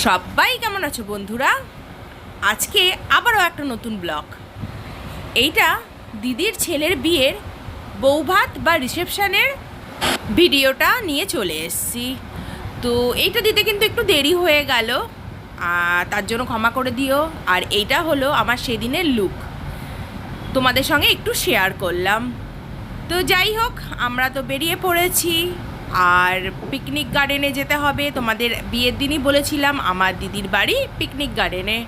সবাই কেমন আছো বন্ধুরা? আজকে আবারও একটা নতুন ব্লগ। এইটা দিদির ছেলের বিয়ের বৌভাত বা রিসেপশানের ভিডিওটা নিয়ে চলে এসছি। তো এইটা দিতে কিন্তু একটু দেরি হয়ে গেল, আর তার জন্য ক্ষমা করে দিও। আর এইটা হলো আমার সেদিনের লুক তোমাদের সঙ্গে একটু শেয়ার করলাম। তো যাই হোক, আমরা তো বেরিয়ে পড়েছি। আর পিকনিক গার্ডেনে যেতে হবে। তোমাদের বিয়ের দিনই বলেছিলাম আমার দিদির বাড়ি পিকনিক গার্ডেনে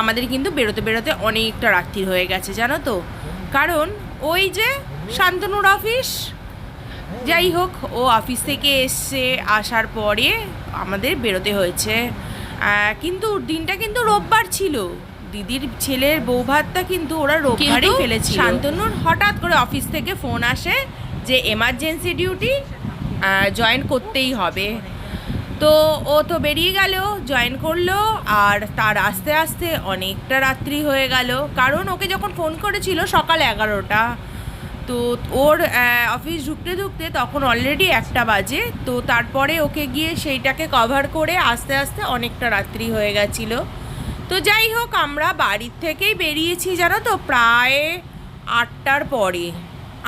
আমাদের কিন্তু বেরোতে বেরোতে অনেকটা রাত্রি হয়ে গেছে জানো তো? কারণ ওই যে শান্তনুর অফিস যাই হোক ও অফিস থেকে এসছে আসার পরে আমাদের বেরোতে হয়েছে। কিন্তু দিনটা কিন্তু রোববার ছিল। দিদির ছেলের বৌভাতটা কিন্তু ওরা রোববারই ফেলেছিল। শান্তনুর হঠাৎ করে অফিস থেকে ফোন আসে যে এমার্জেন্সি ডিউটি জয়েন করতেই হবে। তো ও তো বেরিয়ে গেল জয়েন করল, আর তার আস্তে আস্তে অনেকটা রাত্রি হয়ে গেল। কারণ ওকে যখন ফোন করেছিল সকাল এগারোটা, তো ওর অফিস ঢুকতে ঢুকতে তখন অলরেডি একটা বাজে। তো তারপরে ওকে গিয়ে সেইটাকে কভার করে আস্তে আস্তে অনেকটা রাত্রি হয়ে গেছিল। তো যাই হোক, আমরা বাড়ির থেকেই বেরিয়েছি জানো তো, প্রায় আটটার পরে।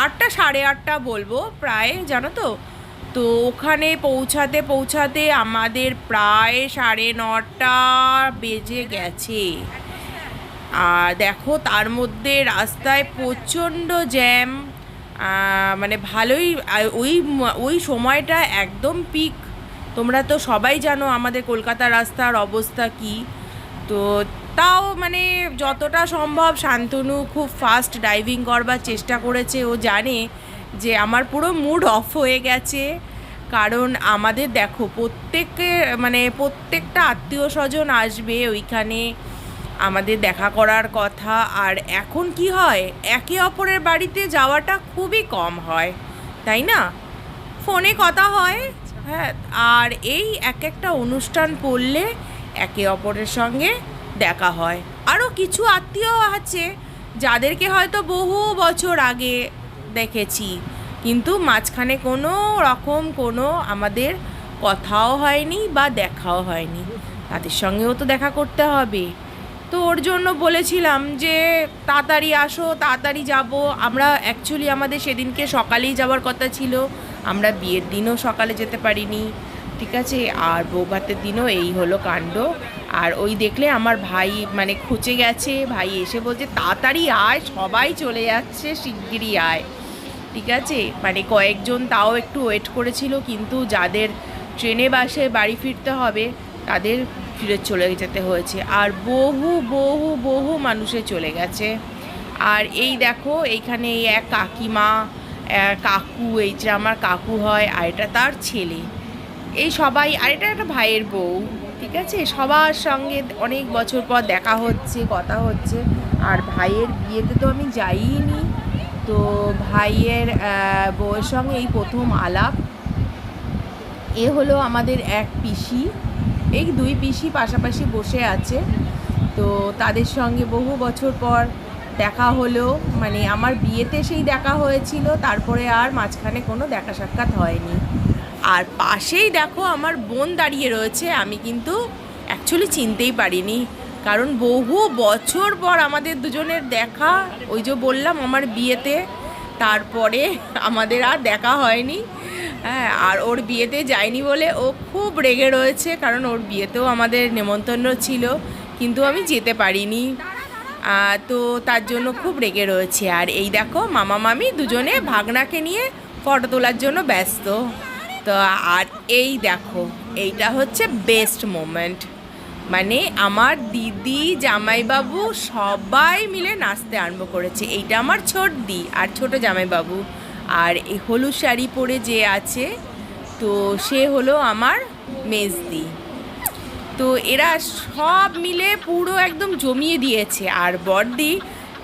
আটটা সাড়ে আটটা বলব, প্রায়, জানো তো? তো ওখানে পৌঁছাতে পৌঁছাতে আমাদের প্রায় সাড়ে নটা বেজে গেছে। আর দেখো, তার মধ্যে রাস্তায় প্রচণ্ড জ্যাম মানে ভালোই ওই ওই সময়টা একদম পিক তোমরা তো সবাই জানো আমাদের কলকাতার রাস্তার অবস্থা কি। তো তাও মানে যতটা সম্ভব শান্তনু খুব ফাস্ট ড্রাইভিং করবার চেষ্টা করেছে, ও জানে। যে আমার পুরো মুড অফ হয়ে গেছে। কারণ আমাদের দেখো, প্রত্যেকে মানে প্রত্যেকটা আত্মীয় স্বজন আসবে ওইখানে আমাদের দেখা করার কথা। আর এখন কি হয়, একে অপরের বাড়িতে যাওয়াটা খুবই কম হয়, তাই না? ফোনে কথা হয় হ্যাঁ আর এই এক একটা অনুষ্ঠান পড়লে একে অপরের সঙ্গে দেখা হয়। আরও কিছু আত্মীয় আছে, যাদেরকে হয়তো বহু বছর আগে দেখেছি। কিন্তু মাঝখানে কোনো রকম কোনো আমাদের কথাও হয়নি বা দেখাও হয়নি। তাদের সঙ্গেও তো দেখা করতে হবে। তো ওর জন্য বলেছিলাম যে, তাড়াতাড়ি আসো, তাড়াতাড়ি যাব। আমরা অ্যাকচুয়ালি আমাদের সেদিনকে সকালেই যাওয়ার কথা ছিল। আমরা বিয়ের দিনও সকালে যেতে পারিনি, ঠিক আছে? আর বৌভাতের দিনও এই হলো কাণ্ড। আর ওই দেখলে আমার ভাই মানে খুঁচে গেছে। ভাই এসে বলছে, তাড়াতাড়ি আয়, সবাই চলে যাচ্ছে, শিগগিরই আয়। ঠিক আছে? মানে কয়েকজন তাও একটু ওয়েট করেছিল, কিন্তু যাদের ট্রেনে বাসে বাড়ি ফিরতে হবে, তাদের ফিরে চলে যেতে হয়েছে। আর বহু বহু বহু মানুষে চলে গেছে। আর এই দেখো, এইখানে এই এক কাকিমা কাকু, এই যে আমার কাকু হয়, আর এটা তার ছেলে। এই সবাই, আর এটা একটা ভাইয়ের বউ, ঠিক আছে? সবার সঙ্গে অনেক বছর পর দেখা হচ্ছে, কথা হচ্ছে। আর ভাইয়ের বিয়েতে তো আমি যাইনি তো ভাইয়ের বউয়ের সঙ্গে এই প্রথম আলাপ। এ হলো আমাদের এক পিসি। এই দুই পিসি পাশাপাশি বসে আছে। তো তাদের সঙ্গে বহু বছর পর দেখা হলো। মানে আমার বিয়েতে সেই দেখা হয়েছিল, তারপরে আর মাঝখানে কোনো দেখা সাক্ষাৎ হয়নি। আর পাশেই দেখো আমার বোন দাঁড়িয়ে রয়েছে, আমি কিন্তু অ্যাকচুয়ালি চিনতেই পারিনি। কারণ বহু বছর পর আমাদের দুজনের দেখা, ওই যে বললাম আমার বিয়েতে, তারপরে আমাদের আর দেখা হয়নি। হ্যাঁ আর ওর বিয়েতে যায়নি বলে ও খুব রেগে রয়েছে, কারণ ওর বিয়েতেও আমাদের নেমন্তন্ন ছিল, কিন্তু আমি যেতে পারিনি। তো তার জন্য খুব রেগে রয়েছে। আর এই দেখো, মামা মামি দুজনে ভাগনাকে নিয়ে ফটো তোলার জন্য ব্যস্ত। তো আর এই দেখো, এইটা হচ্ছে বেস্ট মোমেন্ট মানে আমার দিদি জামাইবাবু সবাই মিলে নাচতে আরম্ভ করেছে। এইটা আমার ছোট দি আর ছোট জামাইবাবু। আর এই হলুদ শাড়ি পরে যে আছে, তো সে হলো আমার মেজদি। তো এরা সব মিলে পুরো একদম জমিয়ে দিয়েছে। আর বড়দি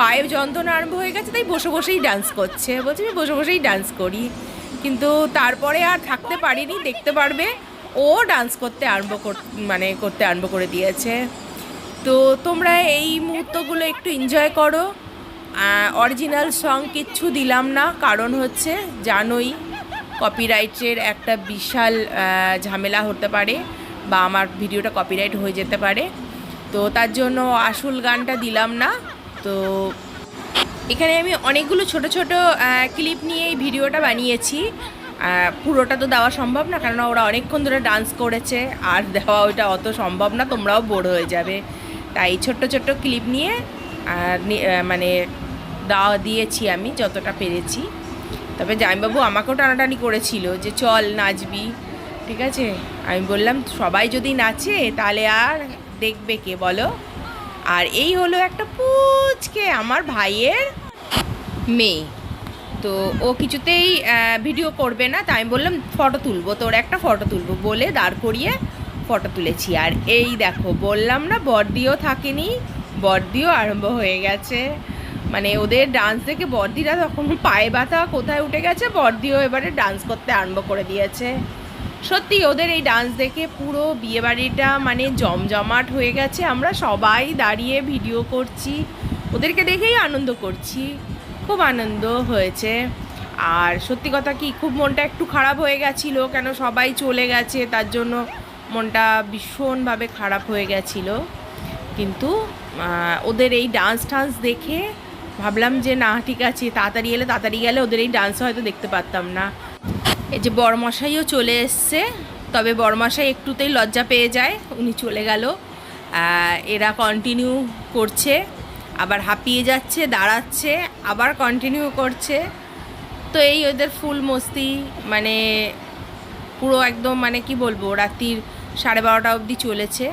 পায়ে যন্ত্রণা আরম্ভ হয়ে গেছে, তাই বসে বসেই ডান্স করছে। বলছে, আমি বসে বসেই ডান্স করি। কিন্তু তারপরে আর থাকতে পারিনি, দেখতে পারবে। ও ডান্স করতে আরম্ভ মানে করতে আরম্ভ করে দিয়েছে। তো তোমরা এই মুহূর্তগুলো একটু এনজয় করো। অরিজিনাল সং কিচ্ছু দিলাম না, কারণ হচ্ছে জানোই কপিরাইটের একটা বিশাল ঝামেলা হতে পারে বা আমার ভিডিওটা কপিরাইট হয়ে যেতে পারে। তো তার জন্য আসল গানটা দিলাম না। তো এখানে আমি অনেকগুলো ছোট ছোট ক্লিপ নিয়ে এই ভিডিওটা বানিয়েছি। পুরোটা তো দেওয়া সম্ভব না কারণ ওরা অনেকক্ষণ ধরে ডান্স করেছে। আর দেওয়া ওইটা অত সম্ভব না, তোমরাও বোর হয়ে যাবে। তাই ছোট্ট ছোট্ট ক্লিপ নিয়ে আর মানে দেওয়া দিয়েছি আমি যতটা পেরেছি। তবে জামাইবাবু আমাকেও টানাটানি করেছিল যে চল নাচবি, ঠিক আছে? আমি বললাম, সবাই যদি নাচে তাহলে আর দেখবে কে বলো? আর এই হলো একটা পুচকে আমার ভাইয়ের মেয়ে। তো ও কিছুতেই ভিডিও করবে না, তাই আমি বললাম, ফটো তুলবো, তোর একটা ফটো তুলবো, বলে দাঁড় করিয়ে ফটো তুলেছি। আর এই দেখো, বললাম না, বর্দিও থাকেনি, বর্দিও আরম্ভ হয়ে গেছে। মানে ওদের ডান্স দেখে বর্দিরা তখন পায়ে ব্যথা কোথায় উঠে গেছে, বর্দিও এবারে ডান্স করতে আরম্ভ করে দিয়েছে। সত্যি ওদের এই ডান্স দেখে পুরো বিয়েবাড়িটা মানে জমজমাট হয়ে গেছে। আমরা সবাই দাঁড়িয়ে ভিডিও করছি, ওদেরকে দেখেই আনন্দ করছি। খুব আনন্দ হয়েছে। আর সত্যি কথা কি, খুব মনটা একটু খারাপ হয়ে গেছিল, কেন সবাই চলে গেছে, তার জন্য মনটা ভীষণভাবে খারাপ হয়ে গেছিল। কিন্তু ওদের এই ডান্স টান্স দেখে ভাবলাম যে, না, ঠিক আছে, তাড়াতাড়ি এলে তাড়াতাড়ি গেলে ওদের এই ডান্স হয়তো দেখতে পারতাম না। এই যে বড়মশাইও চলে এসছে, তবে বড়মশাই একটুতেই লজ্জা পেয়ে যায়, উনি চলে গেল। এরা কন্টিনিউ করছে, আবার হাঁপিয়ে যাচ্ছে, দাঁড়াচ্ছে, আবার কন্টিনিউ করছে। তো এই ওদের ফুল মস্তি মানে পুরো একদম মানে কি বলব, রাত্রির সাড়ে বারোটা অবধি চলেছে।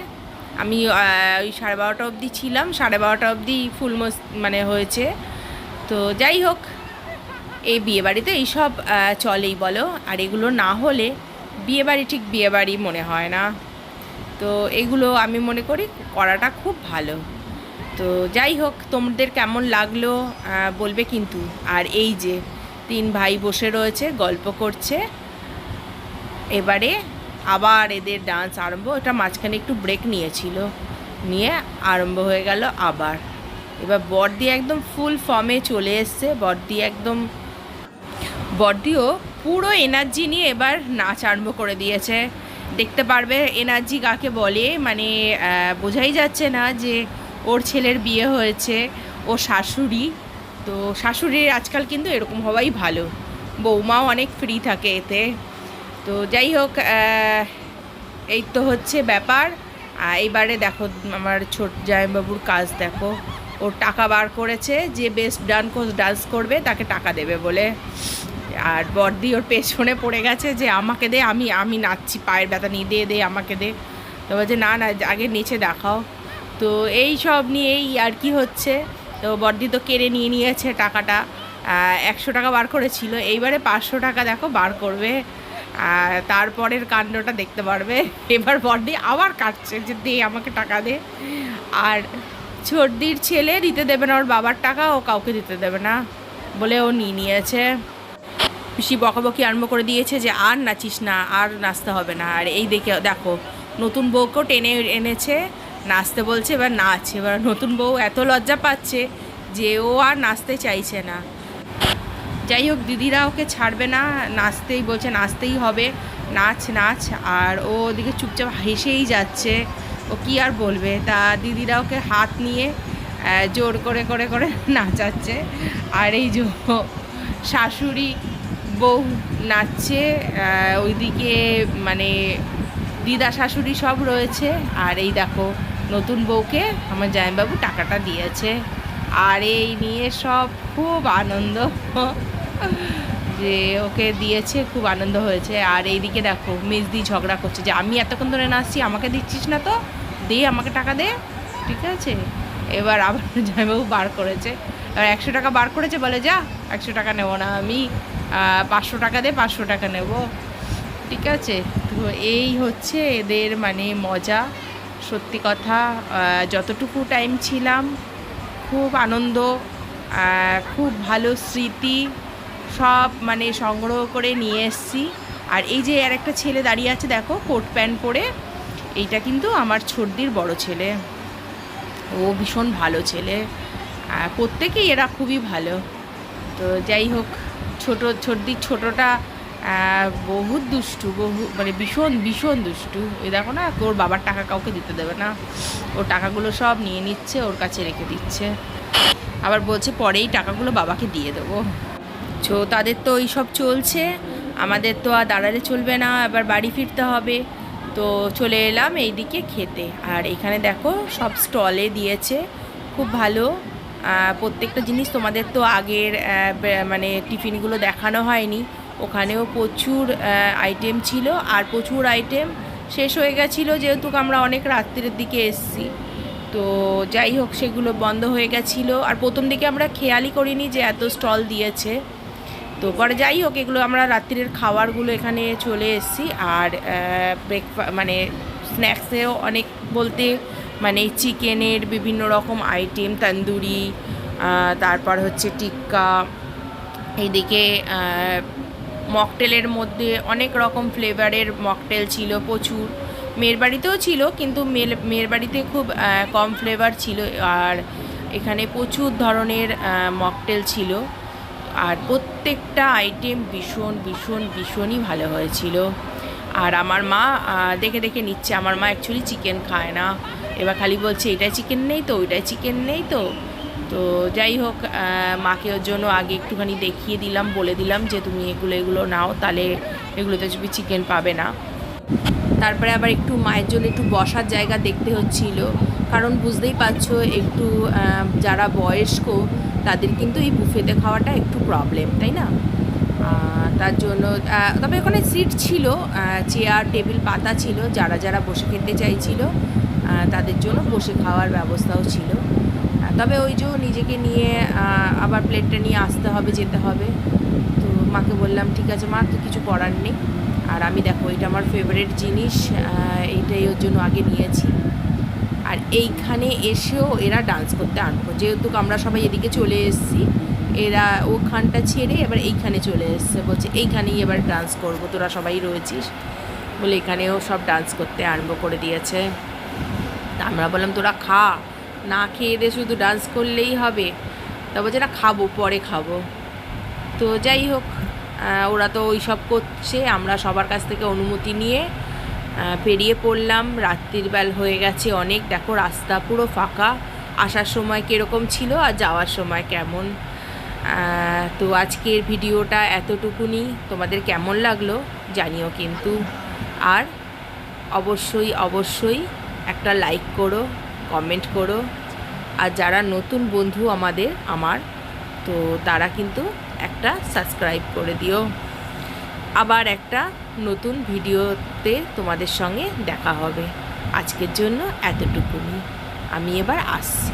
আমি ওই সাড়ে বারোটা অবধি ছিলাম, সাড়ে বারোটা অবধি ফুল মানে হয়েছে। তো যাই হোক, এই বিয়েবাড়িতে এইসব চলেই বলো। আর এগুলো না হলে বিয়েবাড়ি ঠিক বিয়েবাড়ি মনে হয় না। তো এগুলো আমি মনে করি করাটা খুব ভালো। তো যাই হোক, তোমাদের কেমন লাগল বলবে কিন্তু। আর এই যে তিন ভাই বসে রয়েছে, গল্প করছে। এবারে আবার এদের ডান্স আরম্ভ, এটা মাঝখানে একটু ব্রেক নিয়েছিল। নিয়ে আরম্ভ হয়ে গেল আবার। এবার বর্দি একদম ফুল ফর্মে চলে এসছে। বর্দি একদম বর্দিও পুরো এনার্জি নিয়ে এবার নাচ আরম্ভ করে দিয়েছে। দেখতে পারবে এনার্জি কাকে বলে। মানে বোঝাই যাচ্ছে না যে ওর ছেলের বিয়ে হয়েছে, ও শাশুড়ি। তো শাশুড়ির আজকাল কিন্তু এরকম হওয়াই ভালো। বৌমাও অনেক ফ্রি থাকে এতে। তো যাই হোক এই তো হচ্ছে ব্যাপার। এইবারে দেখো আমার ছোট জামাইবাবুর কাজ দেখো। ওর টাকা বার করেছে, যে বেস্ট ডান ডান্স করবে, তাকে টাকা দেবে বলে। আর বর্দি ওর পেছনে পড়ে গেছে যে, আমাকে দে, আমি আমি নাচছি, পায়ের ব্যথা নিয়ে দে দে, আমাকে দে। তো বলছে, না না, আগে নিচে দেখাও। তো এই সব নিয়েই আর কি হচ্ছে। তো বর্দি তো কেড়ে নিয়ে নিয়েছে টাকাটা। একশো টাকা বার করেছিল। এইবারে পাঁচশো টাকা দেখো বার করবে। আর তারপরের কাণ্ডটা দেখতে পারবে। এবার বর্দি আবার কাটছে যে দে আমাকে টাকা দে। আর ছর্দির ছেলে দিতে দেবে না, ওর বাবার টাকা ও কাউকে দিতে দেবে না বলে ও নিয়ে নিয়েছে। পিসি বকাবকি আরম্ভ করে দিয়েছে যে আর নাচিস না, আর নাচতে হবে না। আর এই দেখে দেখো, নতুন বউকেও টেনে এনেছে, নাচতে বলছে, এবার নাচ। এবার নতুন বউ এত লজ্জা পাচ্ছে যে ও আর নাচতে চাইছে না। যাই হোক, দিদিরা ওকে ছাড়বে না, নাচতেই বলছে, নাচতেই হবে। নাচ নাচ, আর ও ওদিকে চুপচাপ হেসেই যাচ্ছে। ও কি আর বলবে? তা দিদিরা ওকে হাত নিয়ে জোর করে করে করে নাচাচ্ছে। আর এই যে শাশুড়ি বউ নাচছে ওইদিকে মানে দিদা শাশুড়ি সব রয়েছে। আর এই দেখো, নতুন বউকে আমার জামাইবাবু টাকাটা দিয়েছে। আর এই নিয়ে সব খুব আনন্দ। যে ওকে দিয়েছে, খুব আনন্দ হয়েছে। আর এইদিকে দেখো মেজদি ঝগড়া করছে যে, আমি এতক্ষণ ধরে নাচছি আমাকে দিচ্ছিস না তো? দে আমাকে টাকা দে। ঠিক আছে? এবার আবার জামাইবাবু বার করেছে। এবার একশো টাকা বার করেছে, বলে, যা, একশো টাকা নেব না আমি। পাঁচশো টাকা দে, পাঁচশো টাকা নেব। ঠিক আছে? তো এই হচ্ছে এদের মানে মজা। সত্যি কথা যতটুকু টাইম ছিলাম, খুব আনন্দ খুব ভালো স্মৃতি। সব মানে সংগ্রহ করে নিয়ে এসেছি। আর এই যে আর একটা ছেলে দাঁড়িয়ে আছে, দেখো, কোট প্যান্ট পরে। এইটা কিন্তু আমার ছোটদির বড় ছেলে। ও ভীষণ ভালো ছেলে। প্রত্যেকেই এরা খুবই ভালো। তো যাই হোক, ছোট, ছর্দির ছোটোটা বহুত দুষ্টু, বহু মানে ভীষণ ভীষণ দুষ্টু। ওই দেখো না, ওর বাবার টাকা কাউকে দিতে দেবে না। ওর টাকাগুলো সব নিয়ে নিচ্ছে, ওর কাছে রেখে দিচ্ছে। আবার বলছে, পরেই টাকাগুলো বাবাকে দিয়ে দেবো। তো তাদের তো এই সব চলছে। আমাদের তো আর দাঁড়ালে চলবে না এবার বাড়ি ফিরতে হবে। তো চলে এলাম এই দিকে খেতে। আর এখানে দেখো, সব স্টলে দিয়েছে। খুব ভালো। প্রত্যেকটা জিনিস তোমাদের তো আগের মানে টিফিনগুলো দেখানো হয়নি। ওখানেও প্রচুর আইটেম ছিল। আর প্রচুর আইটেম শেষ হয়ে গেছিল, যেহেতু আমরা অনেক রাত্রের দিকে এসছি। তো যাই হোক, সেগুলো বন্ধ হয়ে গেছিল। আর প্রথম দিকে আমরা খেয়ালই করিনি যে এত স্টল দিয়েছে। তো পরে যাই হোক, এগুলো আমরা রাত্রির খাবারগুলো এখানে চলে এসেছি। আর ব্রেকফা মানে স্ন্যাক্সেও অনেক বলতে মানে চিকেনের বিভিন্ন রকম আইটেম তন্দুরি তারপর হচ্ছে টিক্কা, এইদিকে মকটেলের মধ্যে অনেক রকম ফ্লেভারের মকটেল ছিল প্রচুর। মেয়ের বাড়িতেও ছিল, কিন্তু মেয়ের মেয়ের বাড়িতে খুব কম ফ্লেভার ছিল। আর এখানে প্রচুর ধরনের মকটেল ছিল। আর প্রত্যেকটা আইটেম ভীষণ ভীষণ, ভীষণই ভালো হয়েছিল। আর আমার মা দেখে দেখে নিচ্ছে। আমার মা অ্যাকচুয়ালি চিকেন খায় না। এবার খালি বলছে, এটাই চিকেন নেই তো, ওইটাই চিকেন নেই তো। তো যাই হোক মাকে ওর জন্য আগে একটুখানি দেখিয়ে দিলাম, বলে দিলাম যে, তুমি এগুলো এগুলো নাও, তাহলে এগুলোতে তুমি চিকেন পাবে না। তারপরে আবার একটু মায়ের জন্য একটু বসার জায়গা দেখতে হচ্ছিল। কারণ বুঝতেই পারছ, একটু যারা বয়স্ক, তাদের কিন্তু এই বুফেতে খাওয়াটা একটু প্রবলেম তাই না? তার জন্য তবে ওখানে সিট ছিল চেয়ার টেবিল পাতা ছিল, যারা যারা বসে খেতে চাইছিল তাদের জন্য বসে খাওয়ার ব্যবস্থাও ছিল। তবে ওই যে নিজেকে নিয়ে আবার প্লেটটা নিয়ে আসতে হবে, যেতে হবে। তো মাকে বললাম, ঠিক আছে মা, তো কিছু করার নেই। আর আমি, দেখো, এটা আমার ফেভারিট জিনিস এইটাই ওর জন্য আগে নিয়েছি। আর এইখানে এসেও এরা ডান্স করতে আরম্ভ যেহেতু আমরা সবাই এদিকে চলে এসেছি, এরা ওখানটা ছেড়ে এবার এইখানে চলে এসছে। বলছে, এইখানেই এবার ডান্স করব, তোরা সবাই রয়েছিস? বলে এখানেও সব ডান্স করতে আরম্ভ করে দিয়েছে। আমরা বললাম, তোরা খা, না খেয়ে দে, শুধু ডান্স করলেই হবে। তা বলছে, না, খাব, পরে খাব। তো যাই হোক ওরা তো ওই সব করছে। আমরা সবার কাছ থেকে অনুমতি নিয়ে বেরিয়ে পড়লাম, রাত্রির বেল হয়ে গেছে অনেক। দেখো, রাস্তা পুরো ফাঁকা। আসার সময় কীরকম ছিল আর যাওয়ার সময় কেমন? তো আজকের ভিডিওটা এতটুকুনি। তোমাদের কেমন লাগল জানিও কিন্তু। আর অবশ্যই অবশ্যই একটা লাইক করো, কমেন্ট করো। আর যারা নতুন বন্ধু আমাদের, আমার, তো তারা কিন্তু একটা সাবস্ক্রাইব করে দিও। আবার একটা নতুন ভিডিওতে তোমাদের সঙ্গে দেখা হবে। আজকের জন্য এতটুকুনি। আমি এবার আসছি।